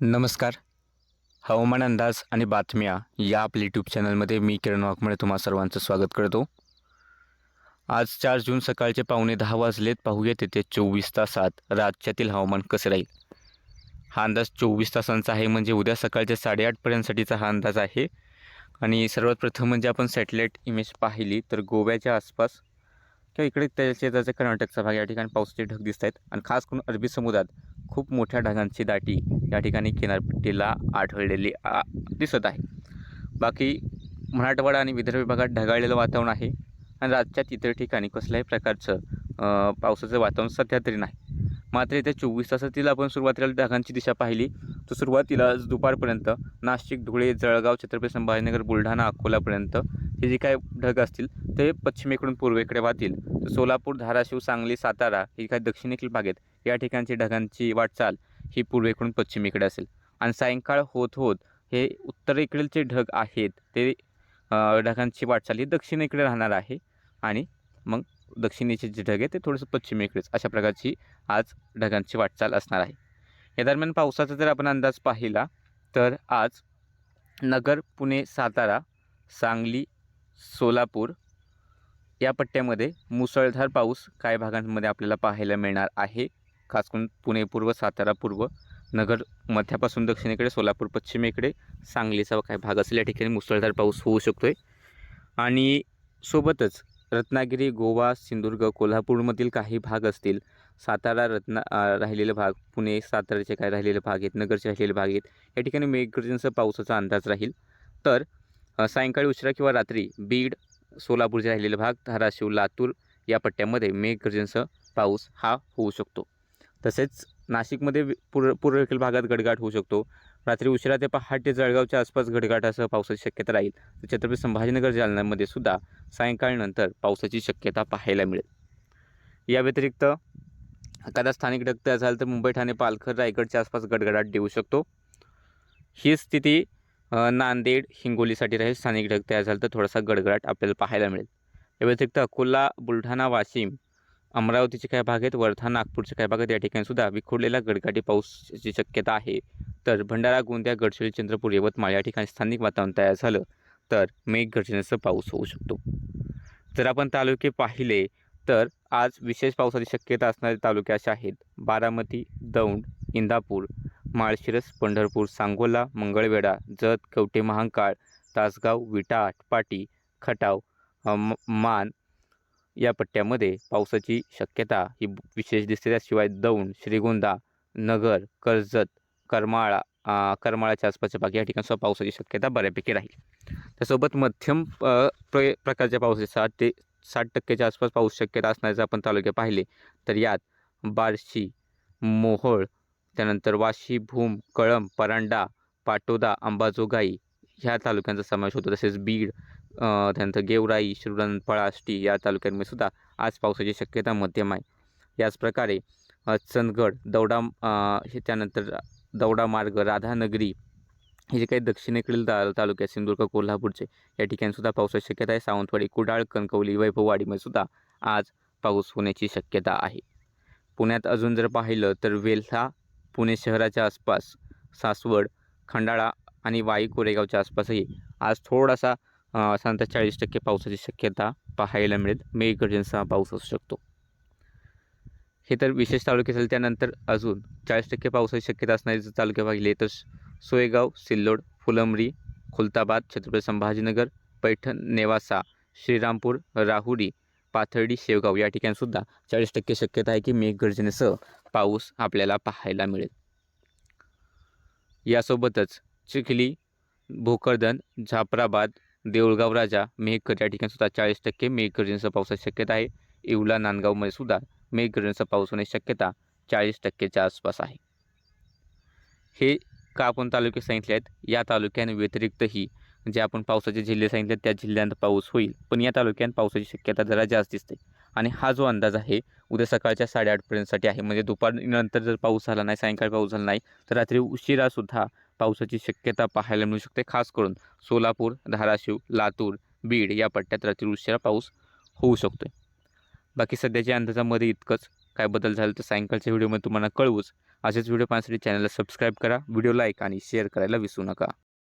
नमस्कार. हवामान अंदाज आणि बातम्या या आपल्या यूट्यूब चॅनलमध्ये मी किरण वाघमळे तुम्हा सर्वांचं स्वागत करतो. आज चार जून सकाळचे पावणे दहा वाजलेत. पाहूयात तेथे चोवीस तासात राज्यातील हवामान कसं राहील? हा अंदाज चोवीस तासांचा आहे म्हणजे उद्या सकाळच्या साडेआठपर्यंतसाठीचा हा अंदाज आहे. आणि सर्वात प्रथम म्हणजे आपण सॅटेलाईट इमेज पाहिली तर गोव्याच्या आसपास किंवा इकडे त्याच्या त्याचा कर्नाटकचा भाग या ठिकाणी पावसाचे ढग दिसत आहेत आणि खास करून अरबी समुद्रात खूप मोठ्या ढगांची दाटी या ठिकाणी किनारपट्टीला आढळलेली दिसत आहे. बाकी मराठवाडा आणि विदर्भ विभागात ढगाळलेलं वातावरण आहे आणि राज्यात इतर ठिकाणी कसल्याही प्रकारचं पावसाचं वातावरण सध्या तरी नाही. मात्र येत्या चोवीस तासातील आपण सुरुवातीला ढगांची दिशा पाहिली. तर सुरुवातीला दुपारपर्यंत नाशिक धुळे जळगाव छत्रपती संभाजीनगर बुलढाणा अकोलापर्यंत हे जे काय ढग असतील ते पश्चिमेकडून पूर्वेकडे वाहतील. तर सोलापूर धाराशिव सांगली सातारा हे काही दक्षिणेकडील भाग आहेत. या ठिकाणची ढगांची वाटचाल ही पूर्वेकडून पश्चिमेकडे असेल. आणि सायंकाळ होत होत हे उत्तरेकडील जे ढग आहेत ते ढगांची वाटचाल ही दक्षिणेकडे राहणार आहे. आणि मग दक्षिणेचे जे ढग आहे ते थोडंसं पश्चिमेकडेच अशा प्रकारची आज ढगांची वाटचाल असणार आहे. या दरम्यान पावसाचा जर आपण अंदाज पाहिला तर आज नगर पुणे सातारा सांगली सोलापूर या पट्ट्यामध्ये मुसळधार पाऊस काही भागांमध्ये आपल्याला पाहायला मिळणार आहे. खास करून पुणे पूर्व सातारा पूर्व नगर मध्यापासून दक्षिणेकडे सोलापूर पश्चिमेकडे सांगलीचा काही भाग असेल या ठिकाणी मुसळधार पाऊस होऊ शकतो आहे आणि सोबतच रत्नागिरी गोवा सिंधुदुर्ग कोल्हापूरमधील काही भाग असतील सातारा रत्ना अ, राहिलेले भाग पुणे साताराचे काय राहिलेले भाग आहेत नगरचे राहिलेले भाग आहेत या ठिकाणी मेघगर्जनसह पावसाचा अंदाज राहील. तर सायंकाळी उशिरा किंवा रात्री बीड सोलापूरचे राहिलेले भाग धाराशिव लातूर या पट्ट्यामध्ये मेघगर्जनसह पाऊस हा होऊ शकतो. तसेच नाशिकमध्ये वि- पूर्व पूर्वेकडील भागात गडगाट होऊ शकतो. रात्री उशिरा ते पहाटे जळगावच्या आसपास गडगाटासह पावसाची शक्यता राहील. तर छत्रपती संभाजीनगर जालन्यामध्ये सुद्धा सायंकाळनंतर पावसाची शक्यता पाहायला मिळेल. या व्यतिरिक्त एखादा स्थानिक डक्त तयार तर मुंबई ठाणे पालघर रायगडच्या आसपास गडगडाट देऊ शकतो. ही स्थिती नांदेड हिंगोलीसाठी राहील. स्थानिक ढगते तयार तर थोडासा गडगडाट आपल्याला पाहायला मिळेल. या व्यतिरिक्त अकोला बुलढाणा वाशिम अमरावतीचे काही भाग आहेत. वर्धा नागपूरचे काही भाग आहेत. या ठिकाणी सुद्धा विखुरलेला गडगाटी पाऊसची शक्यता आहे. तर भंडारा गोंदिया गडचिरोली चंद्रपूर यवतमाळ या ठिकाणी स्थानिक वातावरण तयार झालं तर मेघ मेघगर्जनेचा पाऊस होऊ शकतो. जर आपण तालुके पाहिले तर आज विशेष पावसाची शक्यता असणारे तालुके असे आहेत. बारामती दौंड इंदापूर माळशिरस पंढरपूर सांगोला मंगळवेढा जत कवटे महांकाळ तासगाव विटा आटपाटी खटाव म- मान या पट्ट्यामध्ये पावसाची शक्यता ही विशेष दिसते. त्याशिवाय दौंड श्रीगोंदा नगर कर्जत करमाळा करमाळाच्या आसपासच्या भाग या ठिकाणी सुद्धा पावसाची शक्यता बऱ्यापैकी राहील. त्यासोबत मध्यम प्र प्रकारच्या पावसाचे ते साठ टक्क्याच्या आसपास पाऊस शक्यता असण्याचे आपण तालुके पाहिले तर यात बार्शी मोहोळ त्यानंतर वाशी भूम कळंब परांडा पाटोदा अंबाजोगाई ह्या तालुक्यांचा समावेश होतो. तसेच बीड त्यानंतर गेवराई शिरुडन पळाष्टी या तालुक्यांमध्ये सुद्धा आज पावसाची शक्यता मध्यम आहे. याच प्रकारे चंदगड दौडा हे त्यानंतर दौडा मार्ग राधानगरी हे जे काही दक्षिणेकडील ता तालुके सिंधुदुर्ग कोल्हापूरचे या ठिकाणीसुद्धा पावसाची शक्यता आहे. सावंतवाडी कुडाळ कणकवली वैभववाडीमध्ये सुद्धा आज पाऊस होण्याची शक्यता आहे. पुण्यात अजून जर पाहिलं तर वेल्हा पुणे शहराच्या आसपास सासवड खंडाळा आणि वाई कोरेगावच्या आसपासही आज थोडासा साधारणतः चाळीस टक्के पावसाची शक्यता पाहायला मिळेल. मेघगर्जनसह पाऊस असू शकतो. हे तर विशेष तालुके असेल त्यानंतर अजून चाळीस टक्के पावसाची शक्यता असणारे जर तालुके पाहिले तर सोयगाव सिल्लोड फुलंब्री खुलताबाद छत्रपती संभाजीनगर पैठण नेवासा श्रीरामपूर राहुरी पाथर्डी शेवगाव या ठिकाणीसुद्धा चाळीस टक्के शक्यता आहे की मेघगर्जनेसह पाऊस आपल्याला पाहायला मिळेल. यासोबतच चिखली भोकरदन झापराबाद देऊळगाव राजा मेघकर या ठिकाणी सुद्धा चाळीस टक्के मेघगर्जनेसह पावसाची शक्यता आहे. येवला नांदगावमध्ये सुद्धा मेघगर्जनेसह पाऊस होण्याची शक्यता चाळीस टक्केच्या आसपास आहे. हे का आपण तालुके सांगितले आहेत? या तालुक्यांव्यतिरिक्तही जे आपण पावसाचे जिल्हे सांगितले त्या जिल्ह्यांत पाऊस होईल. पण या तालुक्यात पावसाची शक्यता जरा जास्त दिसते. आणि हा जो अंदाज आहे उद्या सकाळच्या साडेआठपर्यंतसाठी आहे. म्हणजे दुपारनंतर जर पाऊस झाला नाही सायंकाळी पाऊस झाला नाही तर रात्री उशिरासुद्धा पावसाची शक्यता पाहायला मिळू शकते. खास करून सोलापूर धाराशिव लातूर बीड या पट्ट्यात रात्री उशिरा पाऊस होऊ शकतो बाकी सध्याच्या अंदाजामध्ये इतकंच. काय बदल झाला तर सायंकाळच्या व्हिडिओमध्ये तुम्हाला कळवूच. असेच व्हिडिओ पाहण्यासाठी चॅनलला सबस्क्राईब करा. व्हिडिओ लाईक आणि शेअर करायला विसरू नका.